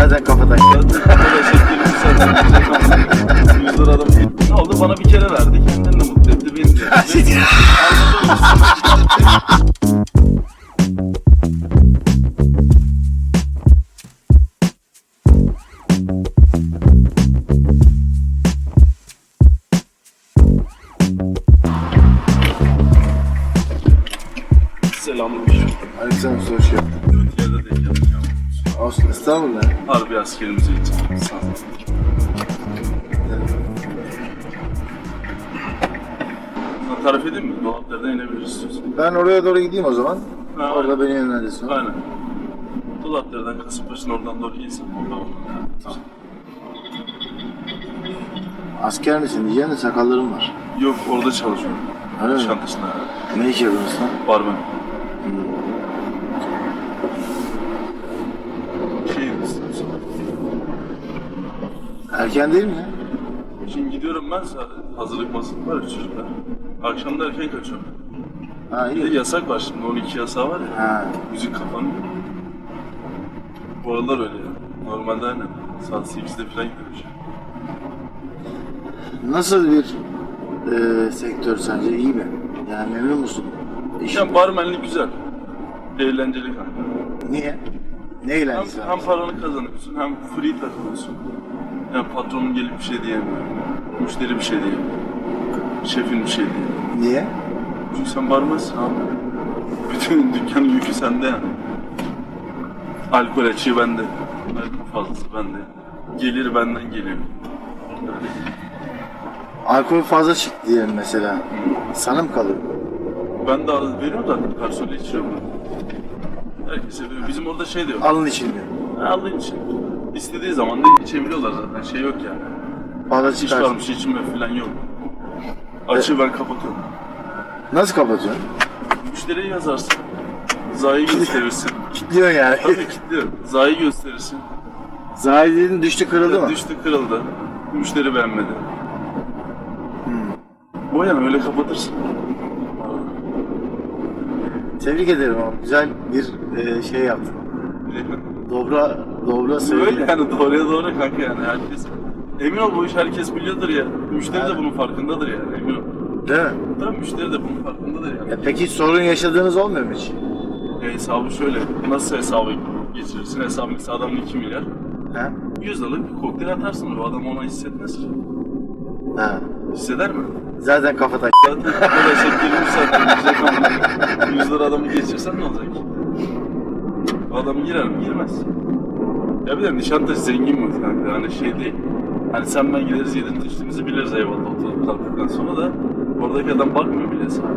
Zaten kafadan. Zaten arkadaşlar gelip sen 100 lira adam ne oldu bana bir kere verdi kendini de mutlu etti beni de. Anladın mı? Olsun estağfurullah. Harbi askerimize için. Sağ ol. Sana tarif edeyim mi? Dolaplardan inebiliriz. Ben oraya doğru gideyim o zaman. Ha, Orada beni yönlendirsin. Aynen. Dolaplardan Kasımpaşa'nın oradan doğru insin. Oradan Tamam. Asker misin diyeceğim de sakallarım var. Yok orada çalışıyorum. Öyle mi? Çantasında. Ne iş yapıyorsun lan? Barmen. Şey istiyorsan. Erken değil mi ya? Şimdi gidiyorum ben sadece. Hazırlık masası var ya çocuklar. Akşam da erken kaçıyorum. Ha Bir de iyi. yasak var şimdi 12 yasağı var ya. Ha. Müzik kapanıyor. Bu aralar öyle ya. Normalde aynen. Saat 8'de falan gidiyormuş. Nasıl bir e, sektör sence? iyi mi? Yani memnun musun? İş. Yani barmenlik güzel. Eğlenceli kanka. Niye? Ne Hem, eğlencesi hem paranı kazanıyorsun hem free takılıyorsun. Yani patronun gelip bir şey diyemiyor. Müşteri bir şey diyemiyor. Şefin bir şey diyemiyor. Niye? Çünkü sen barmensin abi. Bütün dükkanın yükü sende yani. Alkol açığı bende. Alkol fazlası bende. Gelir benden geliyor. Alkol fazla çıktı diyelim mesela. Sana mı kalır? Ben de veriyorum da personel içiyorum. Herkese veriyorum. Bizim orada şey de yok. Alın içilmiyor. Aldığın için. İstediği zaman da içebiliyorlar zaten. Şey yok yani. Fazla İş çıkar. varmış içinme falan yok. Açığı ben kapatıyorum. Nasıl kapatıyorsun? Müşteriye yazarsın. Zaha'yı gösterirsin. Kilitliyor yani. Tabii kilitliyor. Zaha'yı gösterirsin. Zahidinin düştü kırıldı mı? Düştü kırıldı. Müşteri beğenmedi. O yani öyle kapatırsın. Tebrik ederim ama güzel bir e, şey yaptın. Dobra, dobra söyledin. Öyle yani doğruya doğru kanka yani herkes. Emin ol bu iş herkes biliyordur ya. Müşteri de bunun farkındadır yani emin ol. Değil mi? Tabii müşteri de bunun farkındadır yani. Ya peki sorun yaşadığınız olmuyor mu hiç? E, hesabı şöyle, nasıl hesabı geçirirsin? Hesabı mesela adamın 2 milyar. Ha? 100 liralık bir kokteyl atarsın o adam ona hissetmez. Ha. Hisseder mi? Zaten kafadan. Zaten arkadaşlar 20 saatten gidecek ama 100 lira adamı geçirsen ne olacak? Adam girer mi? Girmez. Ya bir de Nişantaşı zengin mi kanka? Hani şey değil. Hani sen ben gideriz yedin içtiğimizi biliriz eyvallah oturup kalktıktan sonra da oradaki adam bakmıyor bile sana.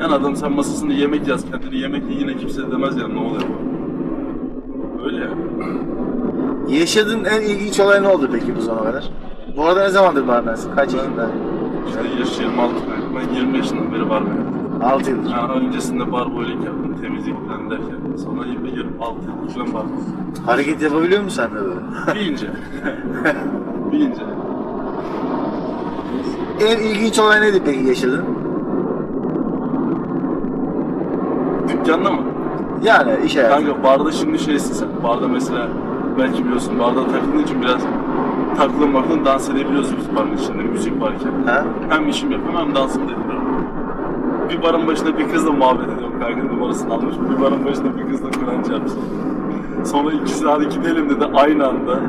Yani adam sen masasında yemek yaz kendini yemek ye yine kimse demez yani ne oluyor bu? Öyle ya. Yaşadığın en ilginç olay ne oldu peki bu zamana kadar? Bu arada ne zamandır barmensin? Kaç yaşında? İşte yaş 26 ben 20 yaşından beri var benim. 6 yıldır. Yani öncesinde bar boylik yaptım, temizlik falan derken. Sonra 26 yıl falan bar. Hareket yapabiliyor musun sen de böyle? Bilince. Bilince. En ilginç olay neydi peki yaşadın? Dükkanda mı? Yani iş hayatı. Kanka barda şimdi şeysin sen. Barda mesela belki biliyorsun barda takıldığın için biraz takılın bakın dans edebiliyoruz biz barın içinde müzik varken. Ha? Hem işim yapıyorum hem dansım da ediyorum. Bir barın başında bir kızla muhabbet ediyorum kanka numarasını almış. Bir barın başında bir kızla Kur'an çarpsın. Sonra ikisi hadi gidelim dedi aynı anda.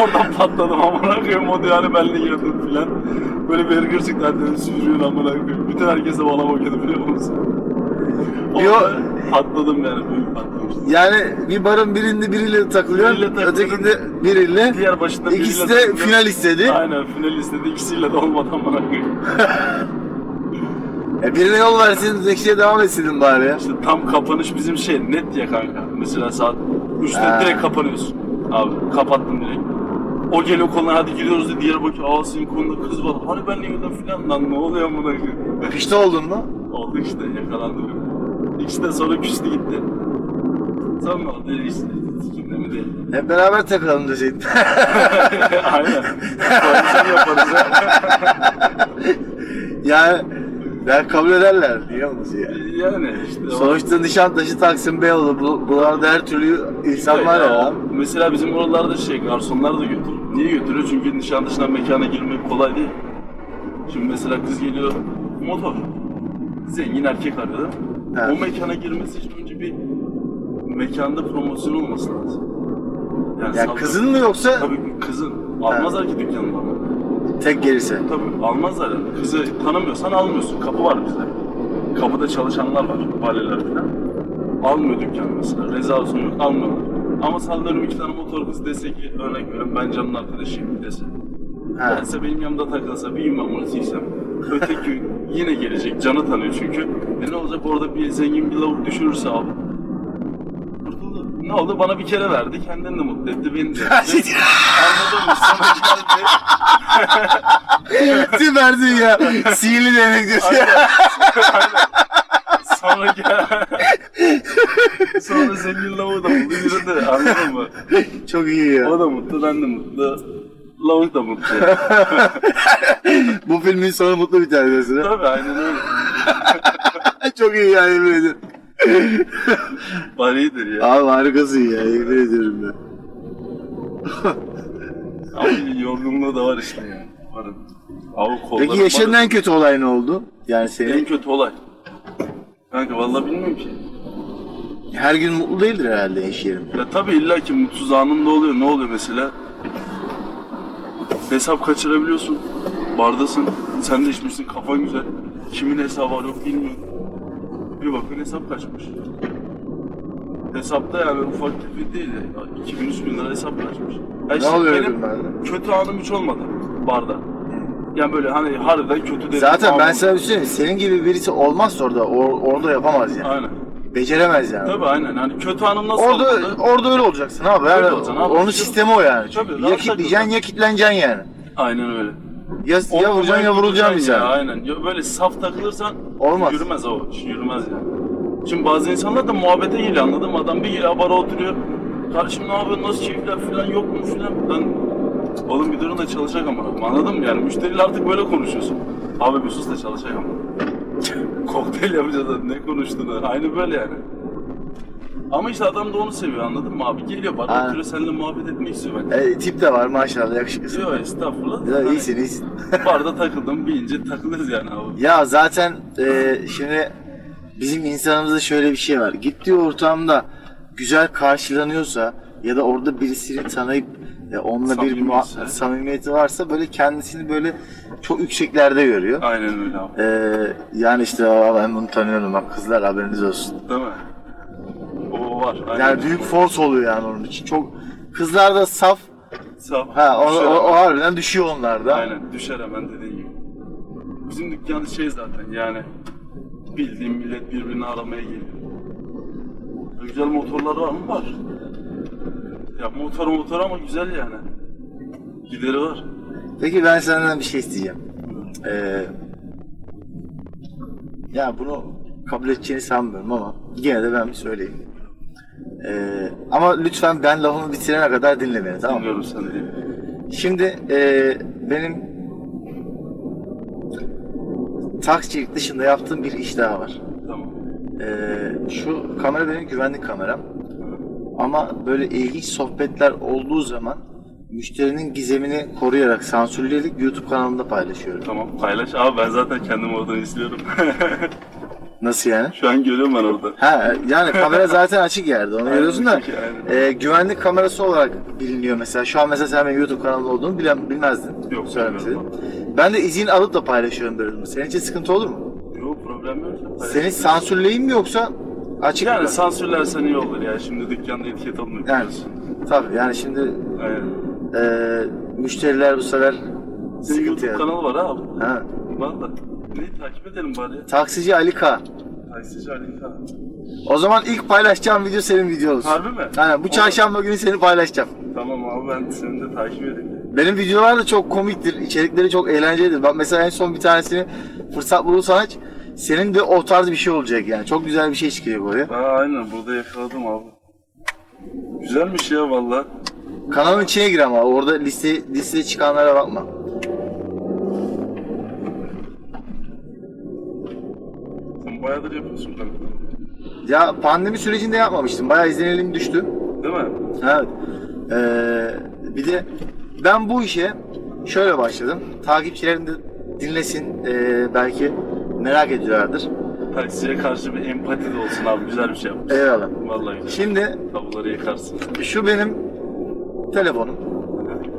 Oradan patladım amına koyayım o hani benle girdim filan. Böyle bir hırgür çıktı dedim sürüyor amına koyayım. Bütün herkes de bana bakıyordu biliyor musun? Yo- Orada patladım yani büyük patlamıştım. Yani bir barın birinde biriyle takılıyor, Biriyle takılıyor. ötekinde biriyle. Diğer başında İkisi biriyle de takılıyor. final istedi. Aynen final istedi ikisiyle de amına koyayım. E birine yol versin, Zeki'ye devam etsin bari ya. İşte tam kapanış bizim şey net ya kanka. Mesela saat 3'te Ha. direkt kapanıyorsun. Abi kapattım direkt. O geliyor koluna hadi giriyoruz diye diğer bakıyor aa senin kolunda kız var. Hani ben niye yedim filan lan ne oluyor amına koyayım. Pişti oldun mu? Oldu işte yakalandım. İkisi de sonra küstü gitti. Sen mi aldın? İşte, değil. Hep beraber takılalım deseydin. Aynen. Koalisyon yaparız ya. yani ben kabul ederler biliyor musun ya? Yani işte. Sonuçta Nişantaşı, Taksim, Beyoğlu bu, buralarda her türlü insan var ya. o- Mesela bizim oralarda şey garsonlar da götürüyor. Niye götürüyor? Çünkü Nişantaşı'ndan mekana girmek kolay değil. Şimdi mesela kız geliyor motor. Zengin erkek arıyor mi? Evet. O mekana girmesi için önce bir mekanda promosyon olması lazım. Yani Ya kızın mı yoksa Tabii kızın. Almazlar ki dükkanından. tek gelirse? Tabii almazlar yani. Kızı tanımıyorsan almıyorsun. Kapı var bizde. Kapıda çalışanlar var. Valiler falan. Almıyor dükkan mesela. Rezervasyon yok. Almıyorlar. Ama sallıyorum iki tane motor kız dese ki örnek veriyorum ben canın arkadaşıyım dese. Ha. Gelse benim yanımda takılsa bir silsem. Öteki yine gelecek. Canı tanıyor çünkü. E ne olacak orada bir zengin bir lavuk düşürürse abi. Kurtuldu. Ne oldu? Bana bir kere verdi. Kendini de mutlu etti. Beni de. Anladın mı? Sonra geldi. Süpersin ya. Sihirli demek diyorsun ya. Sonra gel. Sonra zengin lavuğu da buldu yürüdü. Anladın mı? Çok iyi ya. O da mutlu, ben de mutlu. Lavuk da mutlu. Bu filmin sonu mutlu biter diyorsun ha. Tabii aynen öyle. Çok iyi ya yemin ederim. Var iyidir ya. Abi harikasın ya yemin ediyorum ben. Ama yorgunluğu da var işte yani. Varım. Abi kollarım Peki yaşadığın en kötü olay ne oldu? Yani En senin kötü olay. Kanka vallahi bilmiyorum ki. her gün mutlu değildir herhalde iş yerinde. Ya tabii illa ki mutsuz anında oluyor. Ne oluyor mesela? Hesap kaçırabiliyorsun. Bardasın. Sen de içmişsin. Kafan güzel. Kimin hesabı var yok bilmiyorum. Bir bakın hesap kaçmış. Hesapta yani ufak tefek değil. ya. 2000-3000 lira hesap kaçmış. Ya Ne oluyor benim günlerde? kötü anım hiç olmadı barda. Yani böyle hani harbiden kötü dediğim Zaten ben sana bir şey söyleyeyim. Senin gibi birisi olmazsa orada or- orada yapamaz yani. Aynen. Beceremez yani. Tabii aynen. Hani kötü anım nasıl Orada olmadı? orada öyle olacaksın abi. Yani Öyle olacaksın abi. Onun sistemi o yani. Tabii, Çünkü rahat ya ya kitleneceksin yani. Aynen öyle. Ya, ya vuracaksın ya vurulacaksın ya, yani. Aynen. Ya böyle saf takılırsan Olmaz. yürümez o. iş, Yürümez yani. Şimdi bazı insanlar da muhabbete geliyor anladın mı? Adam bir geliyor bara oturuyor. Kardeşim ne yapıyorsun? Nasıl keyifler falan yok mu falan. Ben oğlum bir durun da çalışacak ama. Anladın mı yani? Müşteriyle artık böyle konuşuyorsun. Abi bir sus da çalışacak ama. Kokteyl yapacağız ne konuştuğunu. Aynı böyle yani. Ama işte adam da onu seviyor anladın mı abi? Geliyor bara Aynen. oturuyor seninle muhabbet etmek istiyor bence. E, tip de var maşallah yakışıklısın. Yok estağfurullah. Ya, Hani iyisin iyisin. Barda takıldım, bilince takılırız yani abi. Ya zaten e, şimdi bizim insanımızda şöyle bir şey var. Gittiği ortamda güzel karşılanıyorsa ya da orada birisini tanıyıp e, onunla bir muha- samimiyeti varsa böyle kendisini böyle çok yükseklerde görüyor. Aynen öyle abi. E, yani işte "Aa, ben bunu tanıyorum bak kızlar haberiniz olsun. Değil mi? O var. Aynen. Yani büyük force oluyor yani onun için. Çok kızlar da saf. Sağ- Ha o, düşer o, o hemen. harbiden düşüyor onlarda. Aynen düşer hemen dediğin gibi. Bizim dükkan şey zaten yani bildiğim millet birbirini aramaya geliyor. Güzel motorlar var mı? Var. Ya motor motor ama güzel yani. Gideri var. Peki ben senden bir şey isteyeceğim. Ee, ya bunu kabul edeceğini sanmıyorum ama yine de ben bir söyleyeyim. Ee, ama lütfen ben lafımı bitirene kadar dinle beni tamam mı? Dinliyorum seni. Şimdi ee, benim taksicilik dışında yaptığım bir iş daha var. Tamam. Ee, şu kamera benim güvenlik kameram. Ama böyle ilginç sohbetler olduğu zaman müşterinin gizemini koruyarak sansürleyerek YouTube kanalımda paylaşıyorum. Tamam paylaş. Abi ben zaten kendim oradan izliyorum. Nasıl yani? Şu an görüyorum ben orada. Ha yani kamera zaten açık yerde onu Aynen, görüyorsun da aynen. e, güvenlik kamerası olarak biliniyor mesela. Şu an mesela sen benim YouTube kanalımda olduğumu bilen, bilmezdin. Yok, Söylemeseydin. Ben de izin alıp da paylaşıyorum durumu. Senin için sıkıntı olur mu? Yok problem yok. Seni sansürleyeyim mi yoksa açık Yani sansürlersen iyi olur ya. Şimdi dükkanda etiket almak Yani biliyorsun. tabii yani şimdi Aynen. e, müşteriler bu sefer Senin sıkıntı YouTube yani. kanalı var abi. Ha. Valla. Neyi takip edelim bari? Taksici Ali K. Taksici Ali Kağan. O zaman ilk paylaşacağım video senin video olsun. Harbi mi? Aynen bu çarşamba günü seni paylaşacağım. Tamam abi ben seni de takip edeyim. Benim videolar da çok komiktir, içerikleri çok eğlencelidir. Bak mesela en son bir tanesini fırsat bulursan aç. Senin de o tarz bir şey olacak yani. Çok güzel bir şey çıkacak oraya. Aa aynen burada yakaladım abi. Güzelmiş ya valla. Kanalın içine gir ama orada liste listeye çıkanlara bakma. Sen bayağıdır yapıyorsun kanka. Ya pandemi sürecinde yapmamıştım. Bayağı izlenelim düştü. Değil mi? Evet. Ee, bir de ben bu işe şöyle başladım. Takipçilerim de dinlesin. ee, belki merak ediyorlardır. Taksiye karşı bir empati de olsun abi. Güzel bir şey yapmış. Eyvallah. Vallahi güzel. Şimdi Tabuları yıkarsın. şu benim telefonum.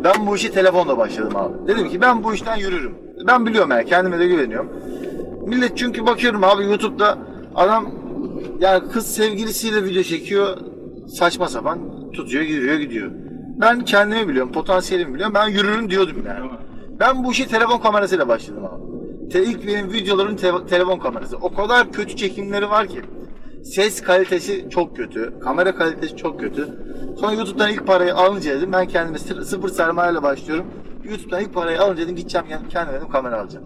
Ben bu işi telefonla başladım abi. Dedim ki ben bu işten yürürüm. Ben biliyorum yani kendime de güveniyorum. Millet çünkü bakıyorum abi YouTube'da adam yani kız sevgilisiyle video çekiyor saçma sapan tutuyor giriyor gidiyor. Ben kendimi biliyorum, potansiyelimi biliyorum. Ben yürürüm diyordum yani. Ben bu işi telefon kamerasıyla başladım abi. Te ilk benim videolarım te- telefon kamerası. O kadar kötü çekimleri var ki. Ses kalitesi çok kötü. Kamera kalitesi çok kötü. Sonra YouTube'dan ilk parayı alınca dedim ben kendime sı- sıfır sermayeyle başlıyorum. YouTube'dan ilk parayı alınca dedim gideceğim yani kendime dedim kamera alacağım.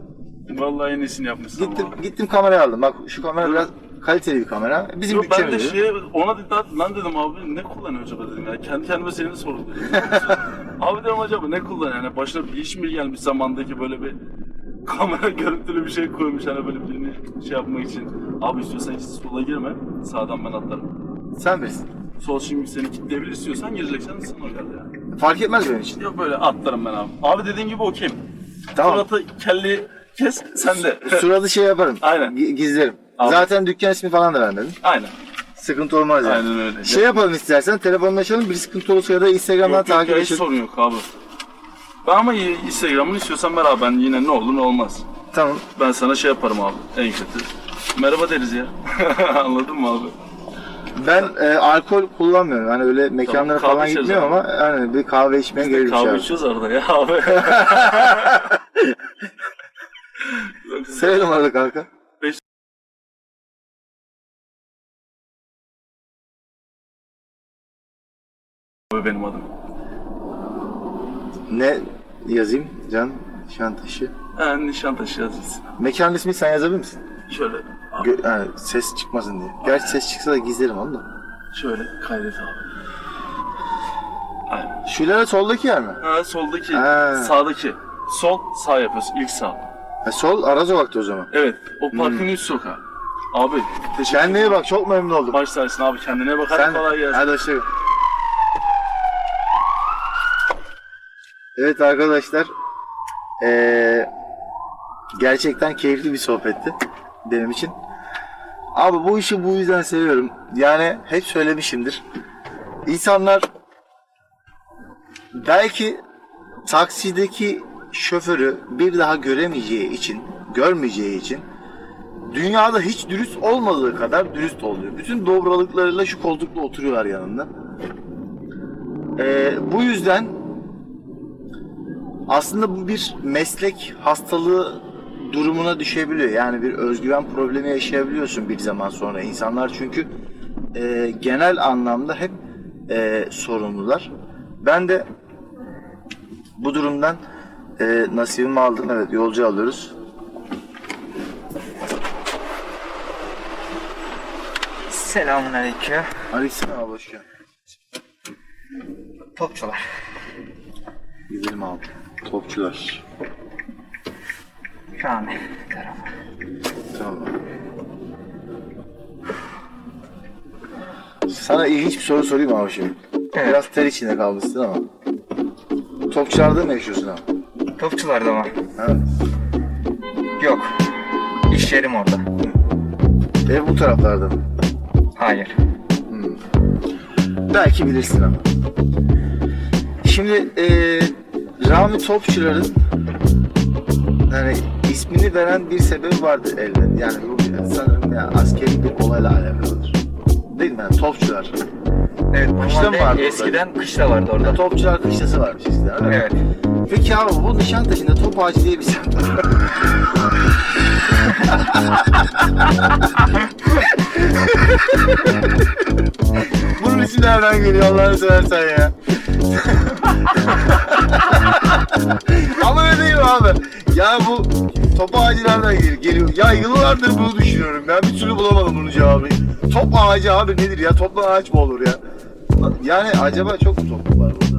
Vallahi en iyisini yapmışsın Gittim ama. gittim kamerayı aldım. Bak şu kamera biraz kaliteli bir kamera. Bizim Yok, ben de bütçemiz. şey ona da lan dedim abi ne kullanıyor acaba dedim ya. Kendi kendime seni sordum abi dedim acaba ne kullanıyor yani başına bir iş mi gelmiş zamandaki böyle bir kamera görüntülü bir şey koymuş hani böyle birini şey yapmak için. Abi istiyorsan hiç sola girme sağdan ben atlarım. Sen bilirsin. Sol şimdi seni kilitleyebilir istiyorsan gireceksen ısınma geldi ya. Fark etmez benim için. Yok böyle atlarım ben abi. Abi dediğin gibi okeyim. Tamam. Suratı kelli kes sen de. Suratı şey yaparım. Aynen. Gi- Gizlerim. Abi. Zaten dükkan ismi falan da vermedim. Aynen. Sıkıntı olmaz yani. Aynen öyle. Şey yapalım istersen telefonlaşalım bir sıkıntı olursa ya da Instagram'dan Yok yok takip hiç edelim. sorun yok abi. Ben ama Instagram'ını istiyorsan ver abi ben yine ne olur ne olmaz. Tamam. Ben sana şey yaparım abi en kötü. Merhaba deriz ya. Anladın mı abi? Ben e, alkol kullanmıyorum. Hani öyle mekanlara kahve falan içeriz gitmiyorum ama hani bir kahve içmeye Biz de gerek kahve içiyoruz arada ya abi. Severim arada kanka. Abi benim adım. Ne yazayım? Can Şantaşı. Ha, Nişantaşı yazacaksın. Mekan ismi sen yazabilir misin? Şöyle abi, Gö- yani ses çıkmasın diye. Gerçi ses çıksa da gizlerim onu da. şöyle kaydet abi. Aynen. Soldaki yer mi? Ha, soldaki, Ha. sağdaki. Sol, sağ yapıyorsun. ilk sağ. Ha, sol ara sokakta o zaman. Evet, o parkın üst sokağı. Abi, teşekkür Kendine iyi bak çok memnun oldum. Baş tacısın abi kendine bak. Hadi kolay gelsin. hadi hoşçakalın. Evet arkadaşlar. Ee, gerçekten keyifli bir sohbetti benim için. Abi bu işi bu yüzden seviyorum. Yani hep söylemişimdir. İnsanlar belki taksideki şoförü bir daha göremeyeceği için, görmeyeceği için dünyada hiç dürüst olmadığı kadar dürüst oluyor. Bütün dobralıklarıyla şu koltukta oturuyorlar yanında. Ee, bu yüzden aslında bu bir meslek hastalığı durumuna düşebiliyor. Yani bir özgüven problemi yaşayabiliyorsun bir zaman sonra. İnsanlar çünkü e, genel anlamda hep e, sorumlular. Ben de bu durumdan e, nasibimi aldım. Evet yolcu alıyoruz. Selamun aleyküm. Aleykümselam abi hoş geldin. Topçular. Gidelim abi. Topçular. Rami tarafı. Tamam. Sana ilginç bir soru sorayım abi şimdi. Evet. Biraz ter içinde kalmışsın ama. Topçularda mı yaşıyorsun abi? Topçularda mı? Ha? Yok. İş yerim orada. Ev bu taraflarda mı? Hayır. Belki bilirsin ama. Şimdi eee Rami Topçular'ın yani ismini veren bir sebebi vardır elbet. Yani bu sanırım ya askeri bir olayla alakalıdır. Değil mi? Yani topçular. Evet Kışla mı vardı normalde orada? eskiden kışla vardı orada. Topçular kışlası varmış eskiden. öyle? Evet. Peki abi bu Nişantaşı'nda top ağacı diye bir semt var. Bunun ismi nereden geliyor Allah'ını seversen ya. Ama öyle abi? Ya bu top ağacı nereden gel- geliyor? Ya yıllardır bunu düşünüyorum. Ben bir türlü bulamadım bunun cevabını. Top ağacı abi nedir ya? Topla ağaç mı olur ya? Yani acaba çok mu toplum var burada?